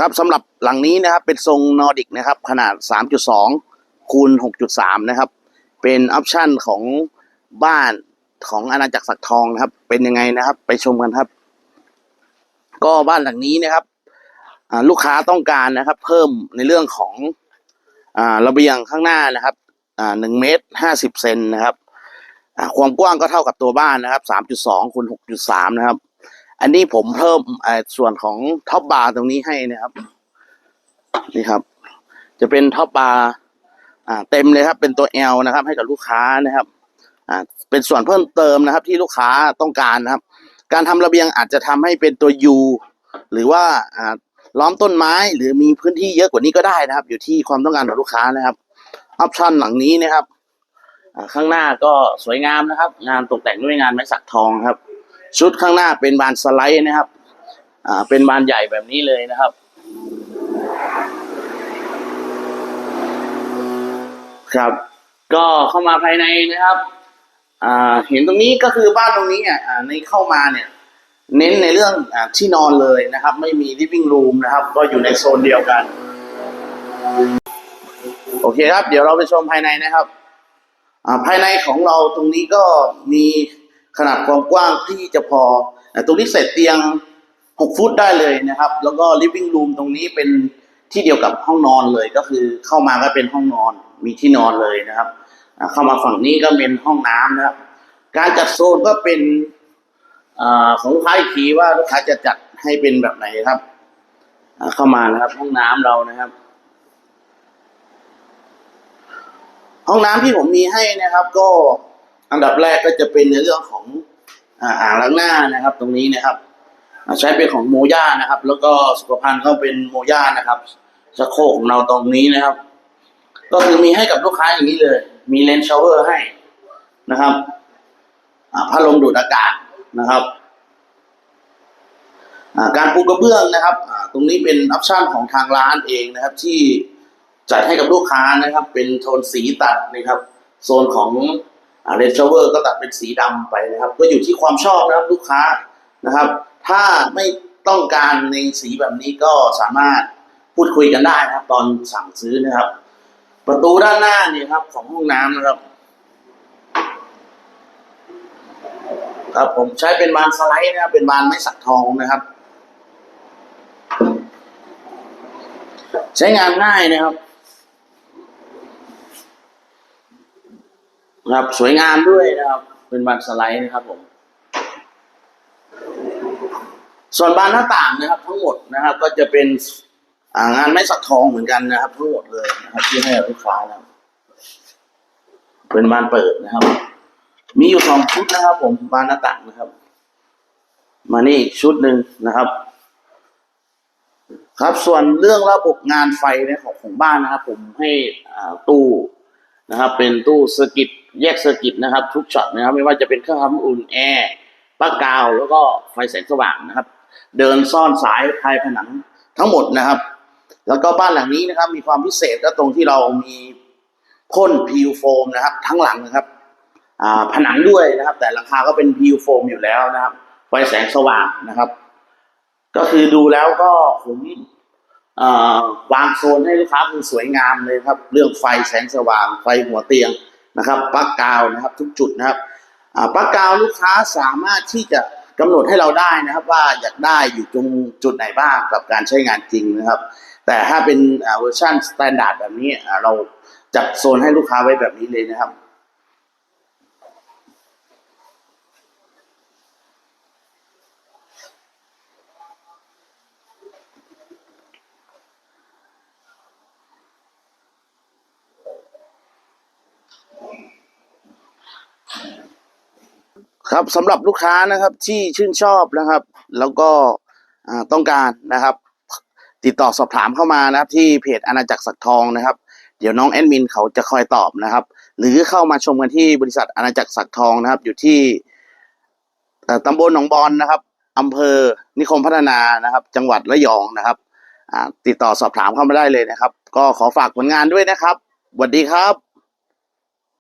ครับสำหรับหลังนี้นะครับเป็นทรงนอร์ดิกนะครับ ขนาด 3.2 คูณ 6.3 นะครับ เป็นออปชั่นของบ้านของอาณาจักรสักทองนะครับ เป็นยังไงนะครับ ไปชมกันครับ ก็บ้านหลังนี้นะครับลูกค้าต้องการนะครับ เพิ่มในเรื่องของอ่าระเบียงข้างหน้านะครับหนึ่งเมตรห้าสิบเซนนะครับความกว้างก็เท่ากับตัวบ้านนะครับสามจุดสองคูณหกจุดสามนะครับ อันนี้ผมเพิ่มส่วนของท็อปบาร์ตรงนี้ให้นะครับ นี่ครับ จะเป็นท็อปบาร์อ่าเต็มเลยครับ เป็นตัว L นะครับ ให้กับลูกค้านะครับอ่าเป็นส่วนเพิ่มเติมนะครับ ที่ลูกค้าต้องการนะครับ การทำระเบียงอาจจะทำให้เป็นตัว U หรือว่าอ่าล้อมต้นไม้หรือมีพื้นที่เยอะกว่านี้ก็ได้นะครับ อยู่ที่ความต้องการของลูกค้านะครับออปชันหลังนี้นะครับข้างหน้าก็สวยงามนะครับ งานตกแต่งด้วยงานไม้สักทองครับ ชุดข้างหน้าเป็นบานสไลด์นะครับ อ่า เป็นบานใหญ่แบบนี้เลยนะครับ ครับ ก็เข้ามาภายในนะครับ อ่า เห็นตรงนี้ก็คือบ้านตรงนี้เนี่ย อ่า ในเข้ามาเนี่ย เน้นในเรื่องอาที่นอนเลยนะครับ ไม่มี living room นะครับ ก็อยู่ในโซนเดียวกัน โอเคครับ เดี๋ยวเราไปชมภายในนะครับ อ่า ภายในของเราตรงนี้ก็มี ขนาดความกว้างที่จะพอ ตรงนี้เสร็จเตียง 6 ฟุตได้เลยนะครับ แล้วก็ living room ตรงนี้เป็นที่เดียวกับห้องนอนเลย ก็คือเข้ามาก็เป็นห้องนอน มีที่นอนเลยนะครับ เข้ามาฝั่งนี้ก็เป็นห้องน้ำนะครับ การจัดโซนก็เป็นอของลูกค้าอีกทีว่าลูกค้าจะจัดให้เป็นแบบไหนครับ เข้ามานะครับ ห้องน้ำเรานะครับ ห้องน้ำที่ผมมีให้นะครับ ก็ อันดับแรกก็จะเป็นในเรื่องของอ่าอ่างล้างหน้านะครับ ตรงนี้นะครับใช้เป็นของโมย่านะครับ แล้วก็สุขภัณฑ์ก็เป็นโมย่านะครับชักโครกของเราตรงนี้นะครับ ก็คือมีให้กับลูกค้าอย่างนี้เลย มีเลนส์ชาวเวอร์ให้นะครับอ่าพัดลมดูดอากาศนะครับการปูกระเบื้องนะครับตรงนี้เป็นออปชั่นของทางร้านเองนะครับ ที่จัดให้กับลูกค้านะครับ เป็นโทนสีตัดนะครับ โซนของ เลนส์ชวเวอร์ก็ตัดเป็นสีดำไปนะครับ ก็อยู่ที่ความชอบนะครับลูกค้านะครับ ถ้าไม่ต้องการในสีแบบนี้ก็สามารถพูดคุยกันได้นะครับ ตอนสั่งซื้อนะครับ ประตูด้านหน้านี่ครับ ของห้องน้ำนะครับครับผมใช้เป็นบานสไลด์นะครับ เป็นบานไม้สักทองนะครับ ใช้งานง่ายนะครับ ครับ สวยงามด้วยนะครับ เป็นบานสไลด์นะครับผม ส่วนบานหน้าต่างนะครับ ทั้งหมดนะครับ ก็จะเป็นงานไม้สักทองเหมือนกันนะครับ ทั้งหมดเลยนะครับ ที่ให้กับลูกค้านะครับเป็นบานเปิดนะครับ มีอยู่สองชุดนะครับ ผมบานหน้าต่างนะครับ มานี่อีกชุดหนึ่งนะครับ ครับส่วนเรื่องระบบงานไฟเนี่ยของของบ้านนะครับ ผมให้ตู้ นะครับเป็นตู้เซอร์กิตแยกเซอร์กิตนะครับ ทุกช็อตนะครับ ไม่ว่าจะเป็นเครื่องทำอุ่นแอร์ปลั๊กกาวแล้วก็ไฟแสงสว่างนะครับ เดินซ่อนสายภายผนังทั้งหมดนะครับ แล้วก็บ้านหลังนี้นะครับ มีความพิเศษก็ตรงที่เรามีพ่นพิวโฟมนะครับ ทั้งหลังนะครับผนังด้วยนะครับ แต่หลังคาก็เป็นพิวโฟมอยู่แล้วนะครับ ไฟแสงสว่างนะครับ ก็คือดูแล้วก็ผม วางโซนให้ลูกค้าคือสวยงามเลยครับ เรื่องไฟแสงสว่างไฟหัวเตียงนะครับปลั๊กกาวนะครับทุกจุดนะครับปลั๊กกาวลูกค้าสามารถที่จะกำหนดให้เราได้นะครับ ว่าอยากได้อยู่ตรงจุดไหนบ้างกับการใช้งานจริงนะครับ แต่ถ้าเป็นเวอร์ชันสแตนดาร์ดแบบนี้เราจัดโซนให้ลูกค้าไว้แบบนี้เลยนะครับ ครับสำหรับลูกค้านะครับที่ชื่นชอบนะครับ แล้วก็ต้องการนะครับ ติดต่อสอบถามเข้ามานะครับ ที่เพจอาณาจักรสักทองนะครับ เดี๋ยวน้องแอดมินเขาจะคอยตอบนะครับ หรือเข้ามาชมกันที่บริษัทอาณาจักรสักทองนะครับ อยู่ที่ตำบลหนองบอนนะครับอำเภอนิคมพัฒนานะครับ จังหวัดระยองนะครับติดต่อสอบถามเข้ามาได้เลยนะครับ ก็ขอฝากผลงานด้วยนะครับสวัสดีครับ